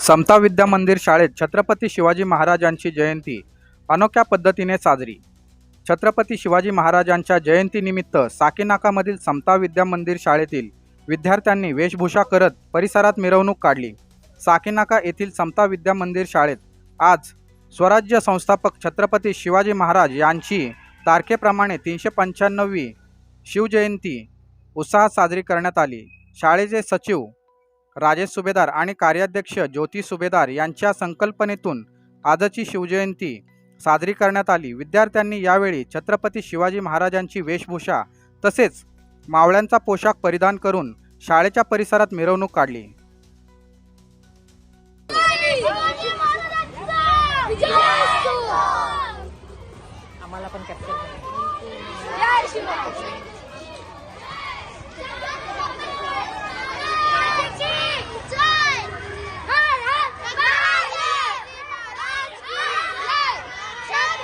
समता विद्या मंदिर शाळेत छत्रपती शिवाजी महाराजांची जयंती अनोख्या पद्धतीने साजरी. छत्रपती शिवाजी महाराजांच्या जयंतीनिमित्त साकीनाकामधील समता विद्या मंदिर शाळेतील विद्यार्थ्यांनी वेशभूषा करत परिसरात मिरवणूक काढली. साकीनाका येथील समता विद्या मंदिर शाळेत आज स्वराज्य संस्थापक छत्रपती शिवाजी महाराज यांची तारखेप्रमाणे तीनशे पंच्याण्णववी शिवजयंती उत्साहात साजरी करण्यात आली. शाळेचे सचिव राजेश सुभेदार आणि कार्याध्यक्ष ज्योती सुभेदार यांच्या संकल्पनेतून आजची शिवजयंती साजरी करण्यात आली. विद्यार्थ्यांनी यावेळी छत्रपती शिवाजी महाराजांची वेशभूषा तसेच मावळ्यांचा पोशाख परिधान करून शाळेच्या परिसरात मिरवणूक काढली. आम्हाला पण कॅप्चर